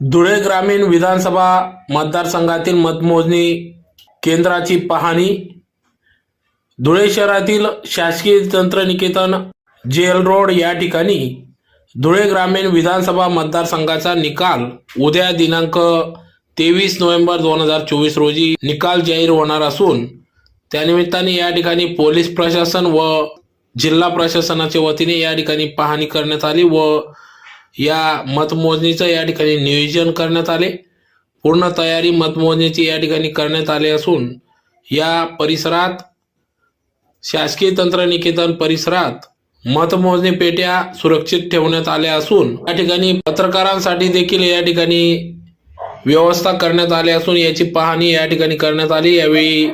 धुळे ग्रामीण विधानसभा मतदारसंघातील मतमोजणी केंद्राची पाहणी धुळे शहरातील शासकीय तंत्रनिकेतन जेल रोड या ठिकाणी धुळे ग्रामीण विधानसभा मतदारसंघाचा निकाल उद्या दिनांक तेवीस नोव्हेंबर दोन हजार चोवीस रोजी निकाल जाहीर होणार असून त्यानिमित्ताने या ठिकाणी पोलीस प्रशासन व जिल्हा प्रशासनाच्या वतीने या ठिकाणी पाहणी करण्यात आली व या मतमोजणीचं या ठिकाणी नियोजन करण्यात आले. पूर्ण तयारी मतमोजणीची या ठिकाणी करण्यात आली असून या परिसरात शासकीय तंत्रनिकेतन परिसरात मतमोजणी पेट्या सुरक्षित ठेवण्यात आल्या असून या ठिकाणी पत्रकारांसाठी देखील या ठिकाणी व्यवस्था करण्यात आली असून याची पाहणी या ठिकाणी करण्यात आली. यावेळी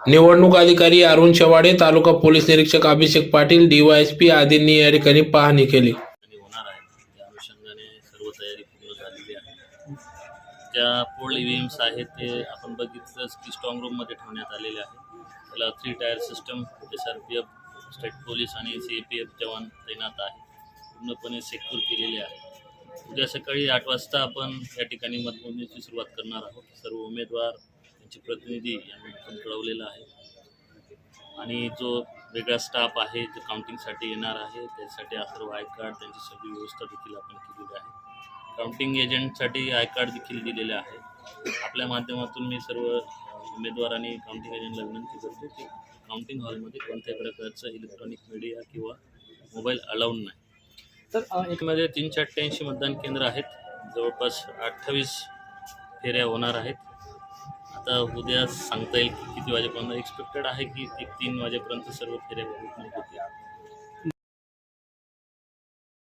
निवडणूक अधिकारी अरुण शेवाडे तालुका पोलीस निरीक्षक अभिषेक पाटील डीवायएसपी आदींनी या ठिकाणी पाहणी केली. ज्या पोल इव्हीएम्स आहेत ते आपण बघितलंच की स्ट्रॉंग रूममध्ये ठेवण्यात आलेले आहे. त्याला three tier system S R P F state police आणि सी ए पी एफ जवान तैनात आहे. पूर्णपणे सेक्यूर केलेले आहे. उद्या सकाळी आठ वाजता आपण या ठिकाणी मतमोजणीची सुरुवात करणार आहोत. सर्व उमेदवार त्यांचे प्रतिनिधी यांनी आपण कळवलेलं आहे. आणि जो वेगळा स्टाफ आहे जो काउंटिंगसाठी येणार आहे त्यासाठी हा सर्व आय कार्ड त्यांची सगळी व्यवस्था देखील आपण केलेली आहे. काउंटिंग एजंटसाठी आय कार्ड देखील दिलेले आहे. आपल्या माध्यमातून मी सर्व उमेदवार आणि काउंटिंग एजंटला विनंती करतो की काउंटिंग हॉलमध्ये कोणत्याही प्रकारचं इलेक्ट्रॉनिक मीडिया किंवा मोबाईल अलाउड नाही. तर एकमध्ये तीनशे अठ्ठ्याऐंशी मतदान केंद्र आहेत. जवळपास अठ्ठावीस फेऱ्या होणार आहेत. आता उद्या सांगता येईल की किती वाजेपर्यंत. एक्सपेक्टेड आहे की एक तीन वाजेपर्यंत सर्व फेऱ्या होतील.